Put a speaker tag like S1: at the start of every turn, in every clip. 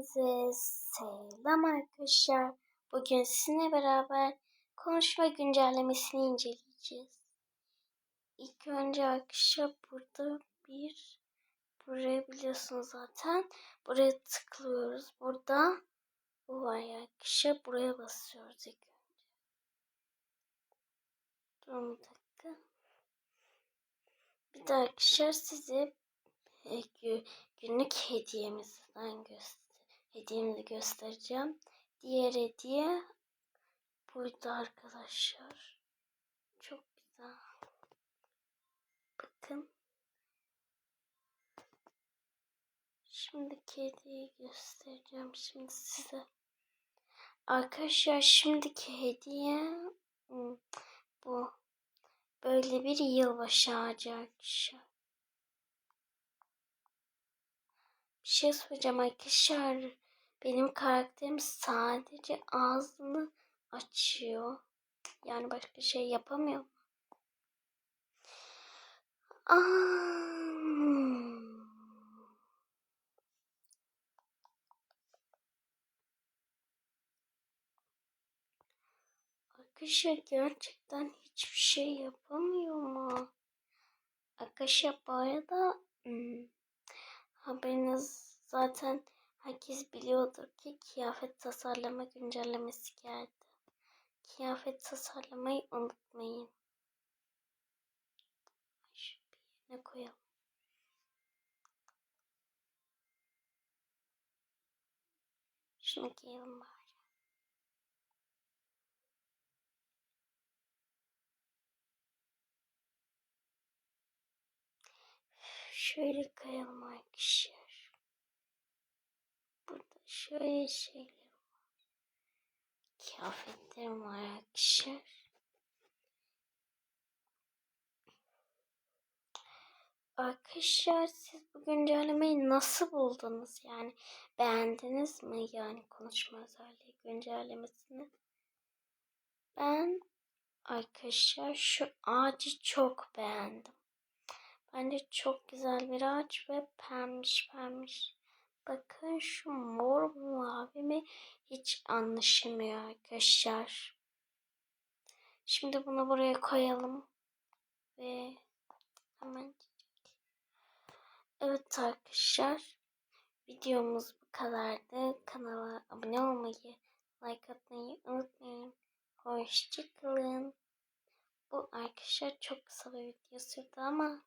S1: Hepinize selam arkadaşlar. Bugün sizinle beraber konuşma güncellemesini inceleyeceğiz. İlk önce arkadaşlar burada bir buraya biliyorsunuz zaten. Buraya tıklıyoruz. Burada bu var ya arkadaşlar. Buraya basıyoruz ilk önce. Durun bir dakika. Bir de arkadaşlar size e, gü- günlük hediyemizden göster hediyemizi göstereceğim. Diğer hediye buydu arkadaşlar. Çok güzel. Bakın. Şimdiki hediyeyi göstereceğim şimdi size. Arkadaşlar şimdiki hediye hmm, bu. Böyle bir yılbaşı ağacı arkadaşlar. Bir şey söyleyeceğim arkadaşlar. Benim karakterim sadece ağzını açıyor. Yani başka şey yapamıyor. Aa. Arkadaşlar gerçekten hiçbir şey yapamıyor mu? Arkadaşlar bu arada hmm, haberiniz zaten herkes biliyordur ki kıyafet tasarlama güncellemesi geldi. Kıyafet tasarlamayı unutmayın. Şu bir yerine koyalım. Şunu giyelim bari. Şöyle koyalım arkadaşlar. Burada şöyle şeyler var. Kıyafetlerim var arkadaşlar. Arkadaşlar siz bu güncellemeyi nasıl buldunuz? Yani beğendiniz mi? Yani konuşma özelliği güncellemesini. Ben arkadaşlar şu ağacı çok beğendim. Bence çok güzel bir ağaç ve pembiş pembiş. Bakın şu mor mavi mi hiç anlaşılmıyor arkadaşlar. Şimdi bunu buraya koyalım. Ve hemen Evet arkadaşlar. Videomuz bu kadardı. Kanala abone olmayı, like atmayı unutmayın. Hoşçakalın. Bu arkadaşlar çok kısa bir video sürdü ama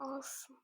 S1: olsun.